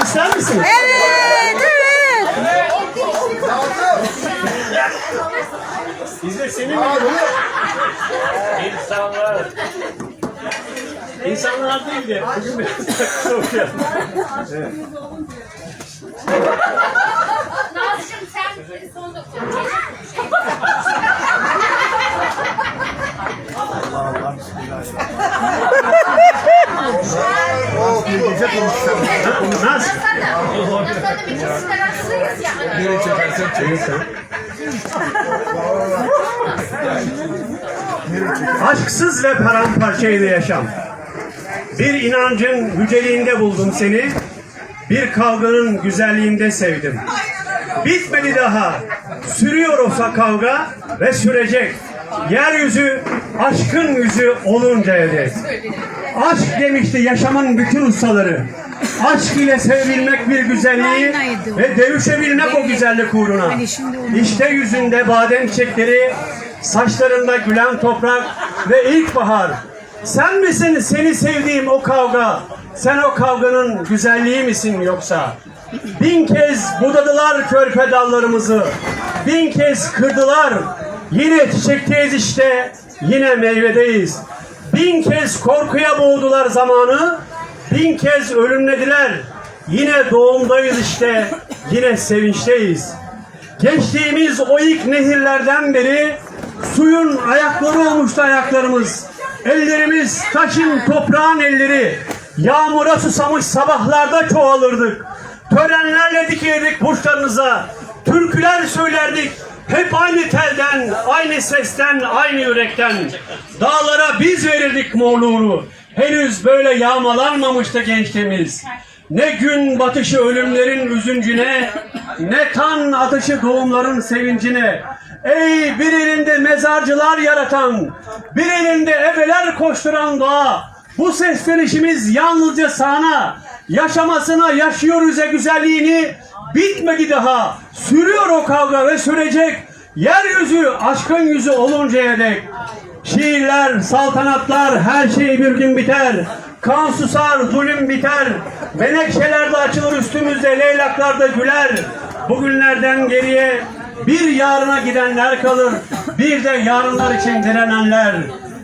Yapalım ister misiniz? Evet, evet. İzzet senin mi? İnsanlar. İnsanlar değil de bugün biraz kısa okuyalım. Nazlıcığım sen son doktor. Nasıl? Nasıl bir kararsızıyız ya. Aşksız ve paramparçaydı yaşam. Bir inancın yüceliğinde buldum seni. Bir kavganın güzelliğinde sevdim. Bitmedi daha. Sürüyor olsa kavga ve sürecek. Yeryüzü aşkın yüzü oluncaya dek. Aşk demişti yaşamın bütün ustaları. Aşk ile sevilmek bir güzelliği ve dövüşebilmek o güzellik uğruna. İşte yüzünde badem çiçekleri, saçlarında gülen toprak ve ilkbahar. Sen misin seni sevdiğim o kavga? Sen o kavganın güzelliği misin yoksa? Bin kez budadılar körpe dallarımızı. Bin kez kırdılar. Yine çiçekteyiz işte. Yine meyvedeyiz. Bin kez korkuya boğdular zamanı. Bin kez ölümlediler. Yine doğumdayız işte. Yine sevinçteyiz. Geçtiğimiz o ilk nehirlerden beri suyun ayakları olmuştu ayaklarımız. Ellerimiz taşın toprağın elleri. Yağmura susamış sabahlarda çoğalırdık. Törenlerle dikilirdik burçlarınıza. Türküler söylerdik. Hep aynı telden, aynı sesten, aynı yürekten. Dağlara biz verirdik morluğunu. Henüz böyle yağmalanmamıştı gençliğimiz. Ne gün batışı ölümlerin üzüncüne, ne kan atışı doğumların sevincine. Ey bir elinde mezarcılar yaratan, bir elinde ebeler koşturan doğa. Bu seslenişimiz yalnızca sana, yaşamasına yaşıyoruz ya güzelliğini. Bitmedi daha, sürüyor o kavga ve sürecek. Yeryüzü aşkın yüzü oluncaya dek. Şiirler, saltanatlar, her şey bir gün biter. Kan susar, zulüm biter. Menekşeler de açılır üstümüzde, leylaklar da güler. Bugünlerden geriye bir yarına gidenler kalır. Bir de yarınlar için direnenler.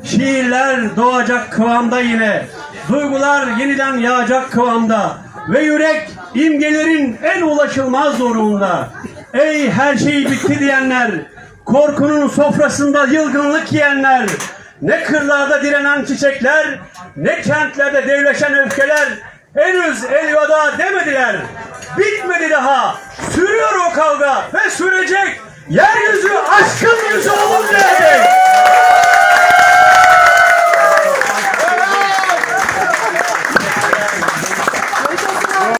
Şiirler doğacak kıvamda yine. Duygular yeniden yağacak kıvamda. Ve yürek imgelerin en ulaşılmaz zoruğunda. Ey her şey bitti diyenler korkunun sofrasında yılgınlık yiyenler, ne kırlarda direnen çiçekler, ne kentlerde devleşen öfkeler, henüz elveda demediler. Bitmedi daha. Sürüyor o kavga ve sürecek. Yeryüzü aşkın yüzü olun diyecek.